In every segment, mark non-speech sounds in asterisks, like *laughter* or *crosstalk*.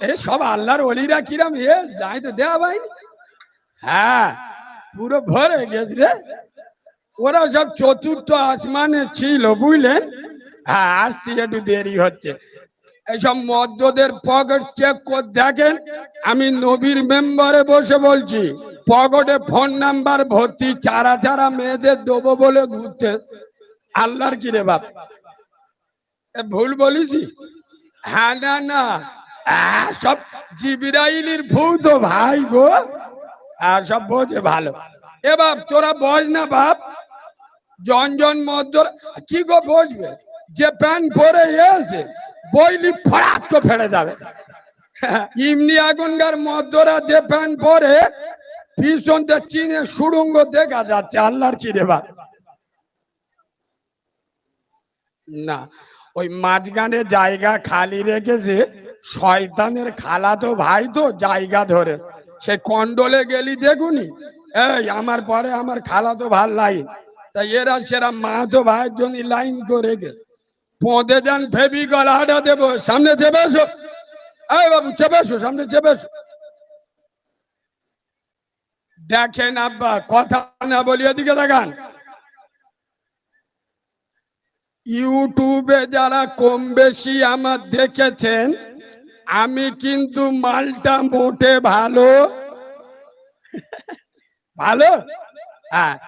এ সব আল্লাহর অলিরা কিরাম, এ যাই তো দেয়া ভাই। হ্যাঁ পুরো ভরে গেছে রে। ওরা সব চতুর্থ আসমানে ছিল, বুঝলেন? হ্যাঁ আসতে একটু দেরি হচ্ছে। এইসব মদ্যদের পকেট চেক করে দেখেন, আমি নবীর মেম্বারে বসে বলছি, পকেটে ফোন নাম্বার ভর্তি চারা চারা মেয়েদের দেবো বলে ঘুরতে আল্লাহর কি রে বাপ ভুল বলিছি হ্যাঁ না না। সব জিবিরাইলির ভূ তো ভাই গো। আর সব বোঝে ভালো। এ বাপ, তোরা বস না বাপ। জন জন মদ্দর কি গো বসবে যে প্যান্ট পরে এসে বইলি ফরাত তো ফেড়ে যাবে। ইমনি এখনকার মদ্দরা যে প্যান্ট পরে পিছনতে চিনে সুড়ঙ্গ দেখা যাচ্ছে, আল্লাহর কি রে বাপ? না, ওই মাঝখানে জায়গা খালি রেখেছে শয়তানের খালা তো ভাই তো, জায়গা ধরে। সে কন্ডলে গেলি দেখুনি? এই, আমার পরে আমার খালা তো ভালো লাইন তাই এরা সেরা মা তো ভাইয়ের জন্য লাইন করে গেছে। পদে যান ফেবি গলাটা দেবো, সামনে চেপে এসো। এই বাবু এসো, সামনে চেপে এসো। দেখেন আব্বা, কথা না বলি ওদিকে দেখান ইউটিউবে যারা কম বেশি আমার দেখেছেন আমি কিন্তু মালটা মোটে ভালো। ভালো? হ্যাঁ।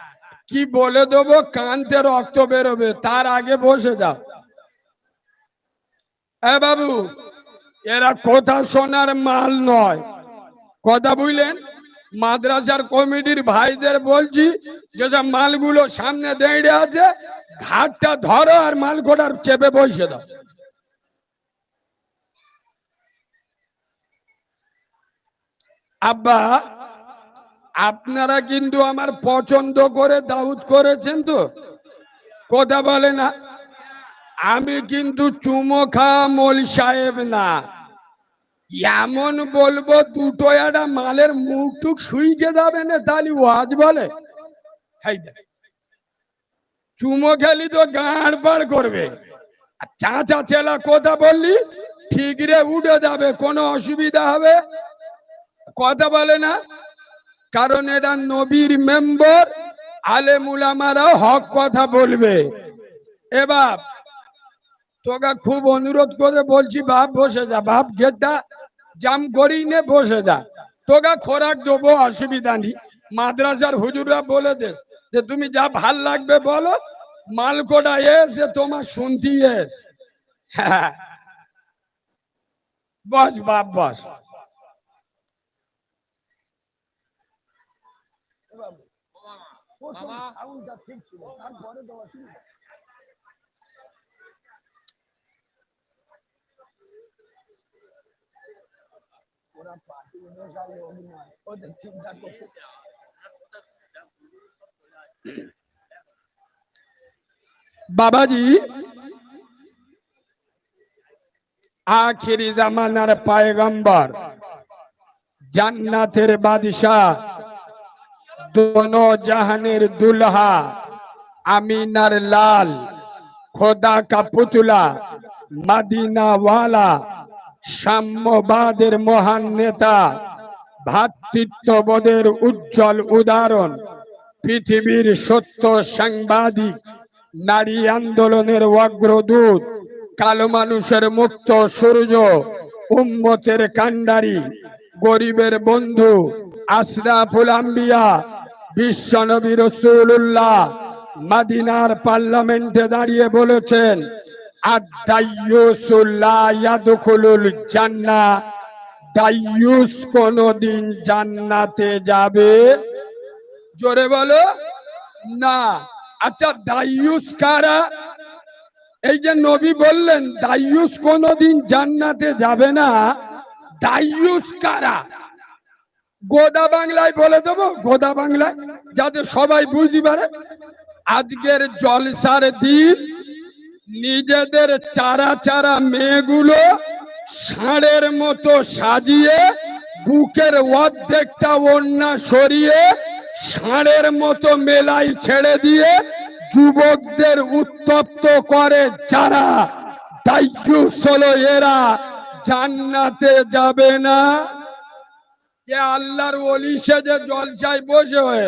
কি বলে দেবো? কানতে রক্ত বেরোবে, তার আগে বসে যাও। এ বাবু, এরা কথা শোনার মাল নয়। কথা বুঝলেন? মাদ্রাসার কমিটির ভাইদের বলছি যেসব মালগুলো সামনে দাঁড়িয়ে আছে, ঘাটটা ধরো আর মাল কোটার চেপে বসে দাও। আব্বা, আপনারা কিন্তু আমার পছন্দ করে দাউদ করেছেন তো? কথা বলে না। আমি কিন্তু চুমো খাওয়া মল সাহেব না। এমন বলব, দুটো একটা মালের মুখ টুক শুইকে যাবে না তাহলে ওয়াজ বলে। চুমো খেলি তো গাঁড় পাড় করবে। চাচা ছেলা কথা বললি ঠিক রে উঠে যাবে, কোনো অসুবিধা হবে? কথা বলে না। কারণ এটা নবীর মেম্বার আলেমুলামারা হক কথা বলবে। এ বাপ তোকে খুব অনুরোধ করে বলছি, বাপ বসে যা, বাপ গেটটা জাম করি নে, বসে যা। তোকে খোরাক দেবো, অসুবিধা নেই। মাদ্রাসার হুজুররা বলে দে যে, তুমি যা ভালো লাগবে বলো, মালকোটা এসে তোমার শুনতি এস। *laughs* বস, বাপ, বস। বাবাজি আখিরি জামানার পায়গম্বর জান্নাতের বাদশাহ। দোনো জাহানের দুলহা, আমিনার লাল, খোদা কা পুতুলা মাদিনাওয়ালা, সাম্যবাদের মহান নেতা ভ্রাতৃত্ববোধের উজ্জ্বল উদাহরণ, পৃথিবীর সত্য সাংবাদিক, নারী আন্দোলনের অগ্রদূত, কালো মানুষের মুক্ত সূর্য, উম্মতের কান্ডারি গরিবের বন্ধু আশরাফুল আম্বিয়া বিশ্বনবী রসুল্লাহ মাদিনার পার্লামেন্টে দাঁড়িয়ে বলেছেন জান্নাহ। দাইয়ুস কোনদিন জান্নাতে যাবে? জোরে বলো। না। আচ্ছা দাইয়ুস কারা? এই যে নবী বললেন, দাইয়ুস কোনদিন জান্নাতে যাবে না। দাইয়ুস কারা? গোদা বাংলায় বলে দেবো, গোদা বাংলায়, যাতে সবাই বুঝতে পারে। আজকের জলসার দিন, নিজেদের চারা চারা মেয়েগুলো ষাঁড়ের মতো সাজিয়ে, বুকের অর্ধেকটা ওন্না সরিয়ে, ষাঁড়ের মতো মেলাই ছেড়ে দিয়ে যুবকদের উত্তপ্ত করে যারা। হলো এরা, জান্নাতে যাবে না। কে আল্লাহর ওলি যে জলসায় বসে হয়ে